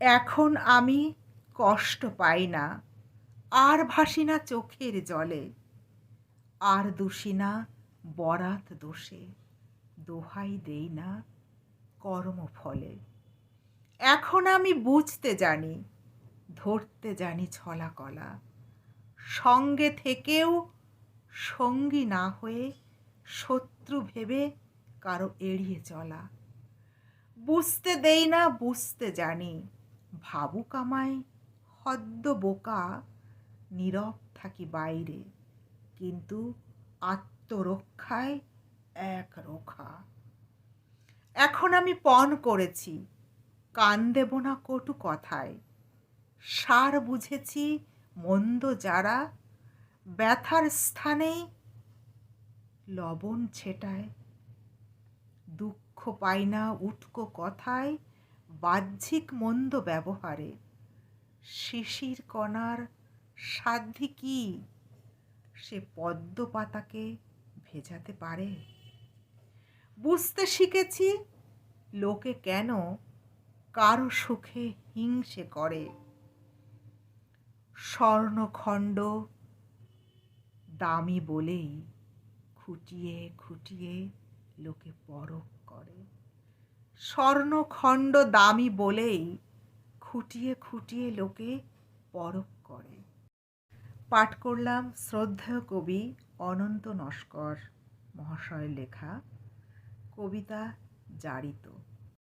এখন আমি কষ্ট পাই না, আর ভাসি না চোখের জলে, আর দোষী না বরাত দোষে, দোহাই দেই না কর্মফলে। এখন আমি বুঝতে জানি, ধরতে জানি ছলা কলা, সঙ্গে থেকেও সঙ্গী না হয়ে শত্রু ভেবে কারও এড়িয়ে চলা। বুঝতে দেই না, বুঝতে জানি ভাবুক আমায় হদ্দ বোকা নীরব থাকি বাইরে, কিন্তু আত্মরক্ষায় এক রোখা। এখন আমি পণ করেছি, কান দেব না কটু কথায়। সার বুঝেছি, মন্দ যারা, ব্যথার স্থানে লবণ ছেটায়। দুঃখ পাই না উটকো কথায় বাহ্যিক মন্দ ব্যবহারে শিশির কণার সাধ্যি কি? সে পদ্ম পাতাকে ভেজাতে পারে? বুঝতে শিখেছি লোকে কেন কারও সুখে হিংসে করে। স্বর্ণখণ্ড দামি বলেই খুঁটিয়ে খুঁটিয়ে লোকে পরখ করে। স্বর্ণখণ্ড দামি বলেই খুঁটিয়ে খুঁটিয়ে লোকে পরখ করে। পাঠ করলাম শ্রদ্ধেয় কবি অনন্ত নস্কর মহাশয়ের লেখা কবিতা জারিত।